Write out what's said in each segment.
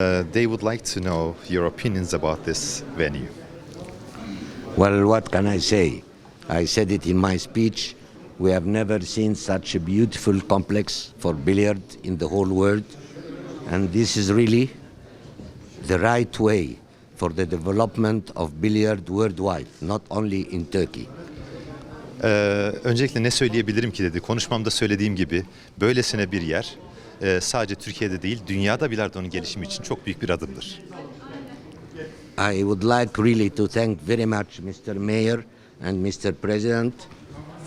Uh, they would like to know your opinions about this venue. Well, what can I say? I said it in my speech. We have never seen such a beautiful complex for billiard in the whole world. And this is really the right way for the development of billiard worldwide, not only in Turkey. Ee, öncelikle ne söyleyebilirim ki dedi. Konuşmamda söylediğim gibi böylesine bir yer e, sadece Türkiye'de değil dünyada bilardonun gelişimi için çok büyük bir adımdır. I would like really to thank very much Mr. Mayor and Mr. President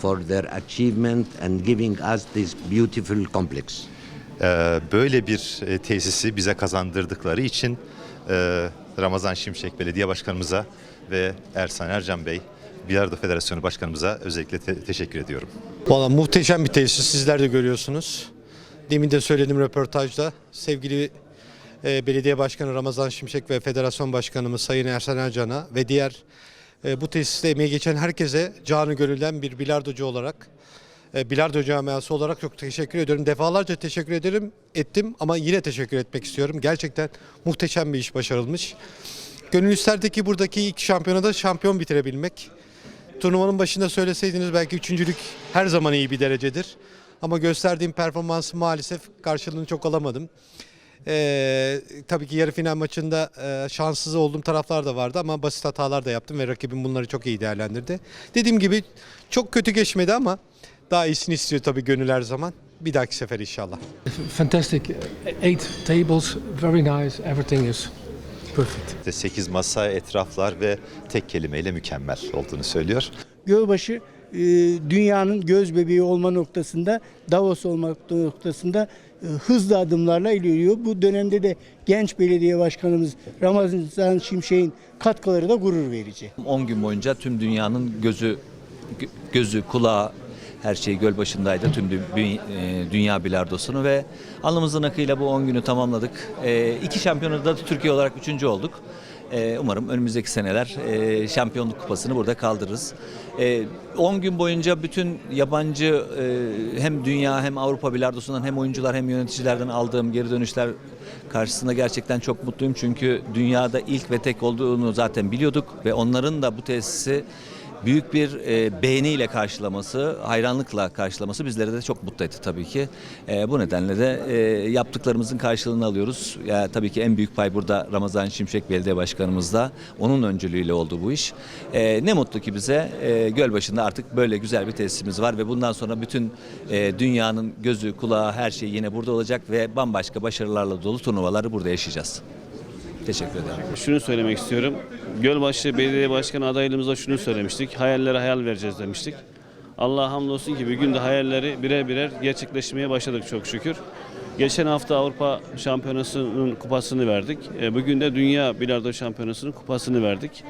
for their achievement and giving us this beautiful complex. Ee, böyle bir e, tesisi bize kazandırdıkları için e, Ramazan Şimşek Belediye Başkanımıza ve Ersan Ercan Bey Bilardo Federasyonu Başkanımıza özellikle te- teşekkür ediyorum. Valla muhteşem bir tesis sizler de görüyorsunuz. Demin de söyledim röportajda. Sevgili e, Belediye Başkanı Ramazan Şimşek ve Federasyon Başkanımız Sayın Ersan Ercan'a ve diğer e, bu tesiste emeği geçen herkese canı gönülden bir bilardocu olarak e, bilardo camiası olarak çok teşekkür ediyorum. Defalarca teşekkür ederim ettim ama yine teşekkür etmek istiyorum. Gerçekten muhteşem bir iş başarılmış. Gönül isterdi ki buradaki ilk şampiyonada şampiyon bitirebilmek. Turnuvanın başında söyleseydiniz belki üçüncülük her zaman iyi bir derecedir. Ama gösterdiğim performansı maalesef karşılığını çok alamadım. Ee, tabii ki yarı final maçında e, şanssız olduğum taraflar da vardı ama basit hatalar da yaptım ve rakibim bunları çok iyi değerlendirdi. Dediğim gibi çok kötü geçmedi ama daha iyisini istiyor tabii gönül her zaman. Bir dahaki sefer inşallah. fantastic. Eight tables, very nice. Everything is perfect. 8 masa, etraflar ve tek kelimeyle mükemmel olduğunu söylüyor. Gölbaşı dünyanın göz bebeği olma noktasında, Davos olma noktasında e, hızlı adımlarla ilerliyor. Bu dönemde de genç belediye başkanımız Ramazan Şimşek'in katkıları da gurur verici. 10 gün boyunca tüm dünyanın gözü gö- gözü, kulağı her şey göl başındaydı tüm e, dünya bilardosunu ve alnımızın akıyla bu 10 günü tamamladık. E, iki şampiyonada da Türkiye olarak üçüncü olduk. E, umarım önümüzdeki seneler e, şampiyonluk kupasını burada kaldırırız. E, 10 gün boyunca bütün yabancı e, hem dünya hem Avrupa bilardosundan hem oyuncular hem yöneticilerden aldığım geri dönüşler karşısında gerçekten çok mutluyum. Çünkü dünyada ilk ve tek olduğunu zaten biliyorduk ve onların da bu tesisi büyük bir e, beğeniyle karşılaması, hayranlıkla karşılaması bizleri de çok mutlu etti tabii ki. E, bu nedenle de e, yaptıklarımızın karşılığını alıyoruz. Ya, tabii ki en büyük pay burada Ramazan Şimşek Belediye Başkanımızda. Onun öncülüğüyle oldu bu iş. E, ne mutlu ki bize e, Gölbaşı'nda artık böyle güzel bir tesisimiz var ve bundan sonra bütün e, dünyanın gözü, kulağı, her şey yine burada olacak ve bambaşka başarılarla dolu turnuvaları burada yaşayacağız. Teşekkür ederim. Şunu söylemek istiyorum. Gölbaşı Belediye Başkanı adaylığımızda şunu söylemiştik. Hayallere hayal vereceğiz demiştik. Allah hamdolsun ki bir günde hayalleri birer birer gerçekleşmeye başladık çok şükür. Geçen hafta Avrupa Şampiyonası'nın kupasını verdik. E, Bugün de Dünya Bilardo Şampiyonası'nın kupasını verdik.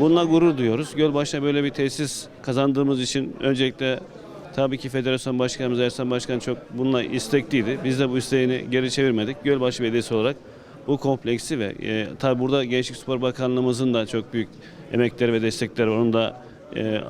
Bununla gurur duyuyoruz. Gölbaşı'na böyle bir tesis kazandığımız için öncelikle tabii ki Federasyon Başkanımız Ersan Başkan çok bununla istekliydi. Biz de bu isteğini geri çevirmedik. Gölbaşı Belediyesi olarak bu kompleksi ve e, tabi burada Gençlik Spor Bakanlığımızın da çok büyük emekleri ve destekleri var. Onu da e,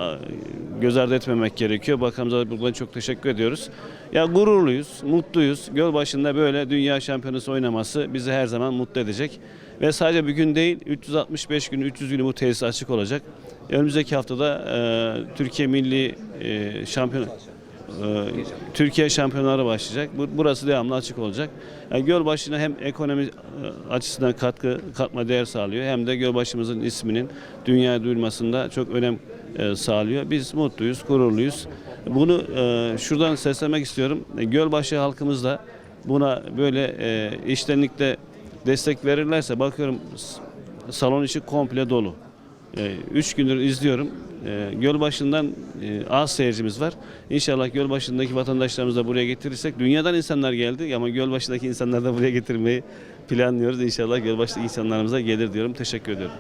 göz ardı etmemek gerekiyor. Bakanımıza da buradan çok teşekkür ediyoruz. Ya gururluyuz, mutluyuz. Göl başında böyle dünya şampiyonası oynaması bizi her zaman mutlu edecek. Ve sadece bir gün değil, 365 gün, 300 günü bu tesis açık olacak. Önümüzdeki haftada e, Türkiye Milli e, Şampiyon Türkiye şampiyonları başlayacak. Bu- Burası devamlı açık olacak. Yani Gölbaşı'na hem ekonomi e, açısından katkı katma değer sağlıyor hem de Gölbaşı'mızın isminin dünyaya duyulmasında çok önem e, sağlıyor. Biz mutluyuz, gururluyuz. Bunu e, şuradan seslemek istiyorum. Gölbaşı halkımız da buna böyle e, iştenlikle destek verirlerse bakıyorum salon içi komple dolu. E, Üç gündür izliyorum. E, Gölbaşı'ndan e, az seyircimiz var. İnşallah Gölbaşı'ndaki vatandaşlarımızı da buraya getirirsek dünyadan insanlar geldi ama Gölbaşı'daki insanları da buraya getirmeyi planlıyoruz. İnşallah Gölbaşı'daki insanlarımıza gelir diyorum. Teşekkür ediyorum.